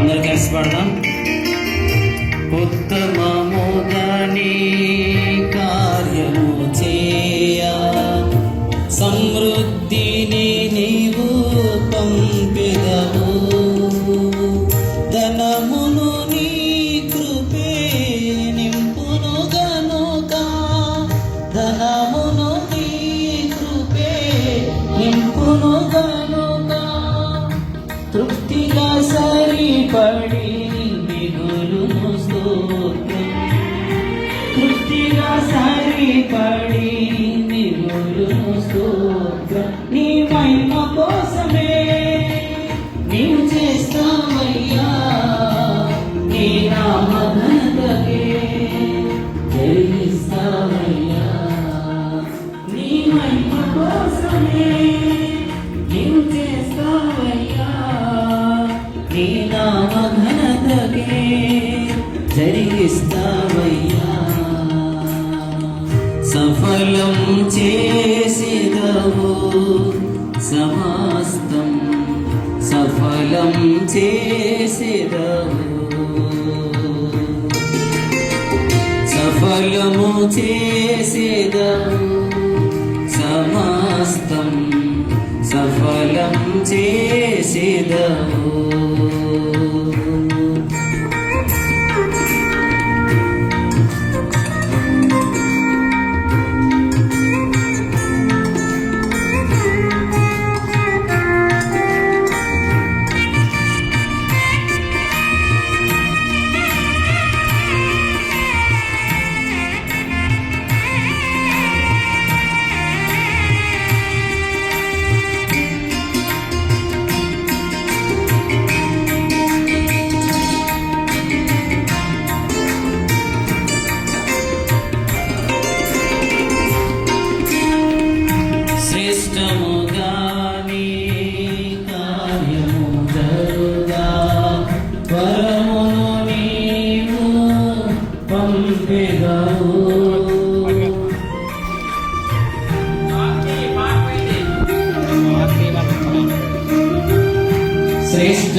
అందరు కలిసి పడదాం. ఉత్తమముగని సరిపడి మిగులును స్తోత్రం. నీ మహిమ కోసమే నీవు చేస్తావయ్యా నీ నామ ఘనతకే జరిగిస్తావయ్యా నీ మహిమ కోసమే నీవు చేస్తావయ్యా నీ నామ ఘనతకే జరిగిస్తావయ్యా సఫలం చేసిదవు. సమస్తం సఫలం చేసిదవు. సఫలము చేసేదము సమస్తం సఫలం చేసేదము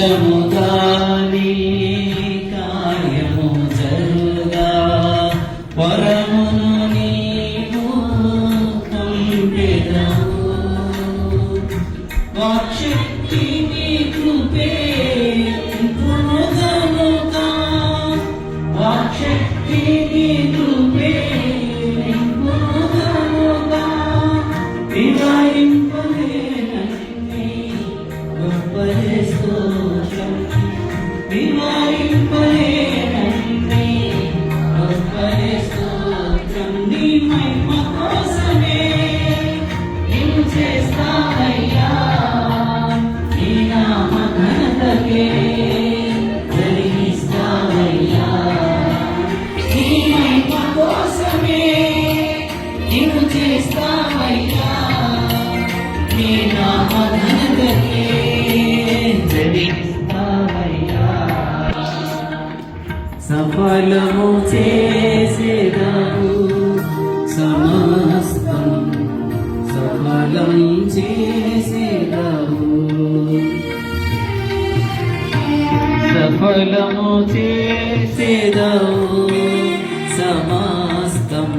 శ్రేష్టముగాని కార్యము జరుగా. పరమును సఫలము చేసేదవు సమస్తం సఫలం చేసేదవు సఫలము చేసేదవు సమస్తం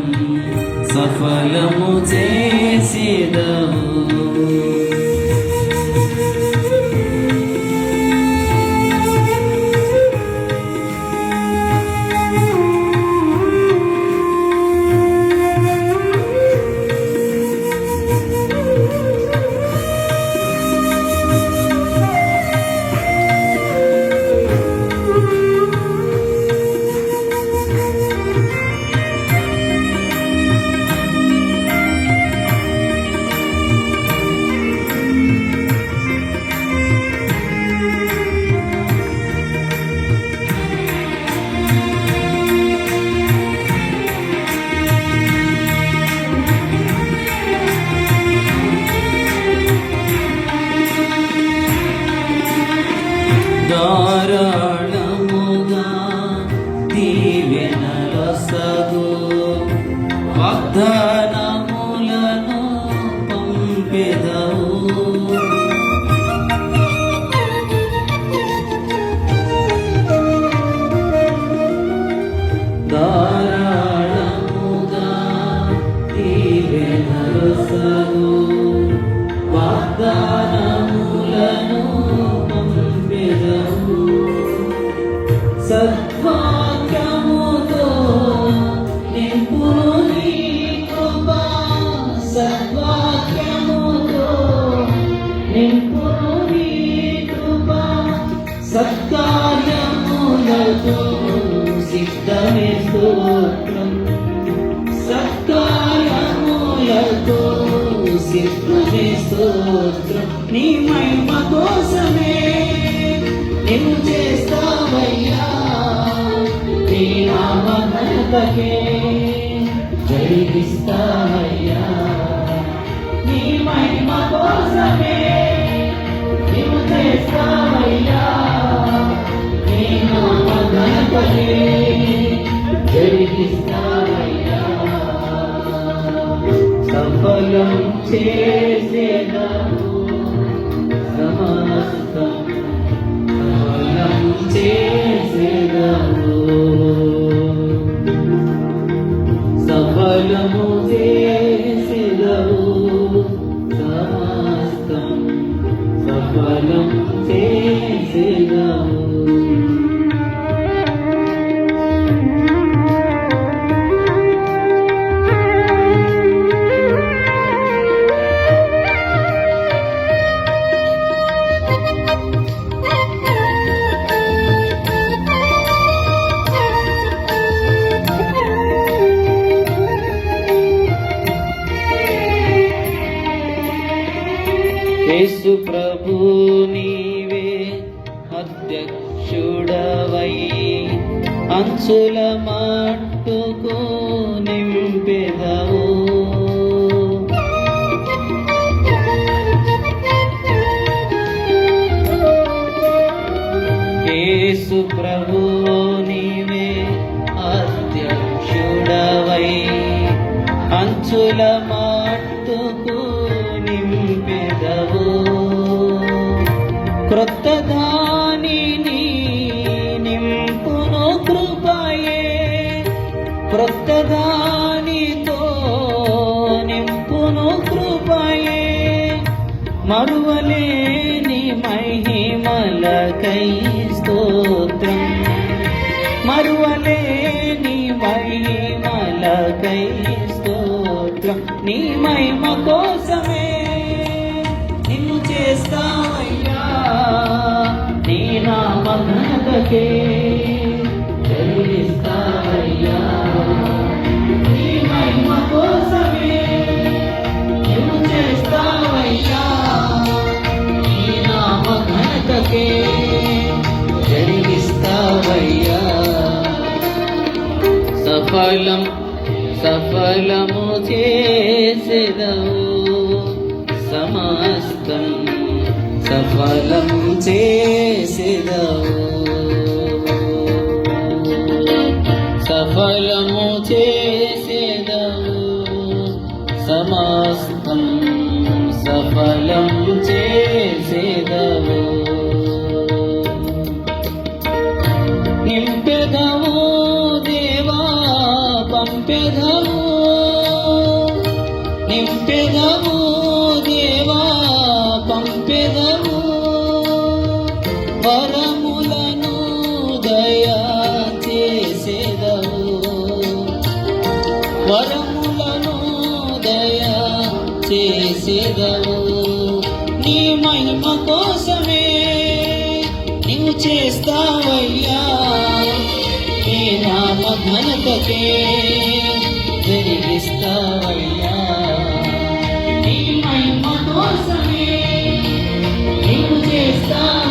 సఫలము చేసేదవు passado. స్తోత్రం సత్కార్యములతో సిద్ధమే స్తోత్రం. నీ మహిమ కోసమే నిన్ను చేస్తావయ్యా. నీ నామ ఘనతకే సఫలం అధ్యక్షుడవై అంచుల మట్టుకు నింపెదవు. యేసు ప్రభు నీవే అధ్యక్షుడవై. అంచుల మా కృపయే మరువలేని మహిమలకై స్తోత్రం. మరువలేని మహిమలకై స్తోత్రం. నీ మహిమ కోసమే నిన్ను చేస్తావయ్యా. నీ నా ఘనతకే సఫలం సఫలము చేసేదవు. సమస్తం సఫలం చేసేదవు. సఫలము చేసేదవు. సమస్తం సఫలం చేసేదవు. పంపెదవు వరములను దయా చేసేదవు వరములను దయా చేసేదవు నీ మహిమ కోసమే నీవు చేస్తావయ్యా. నీ నామ ఘనతకే జరిగిస్తావయ్యా నీవు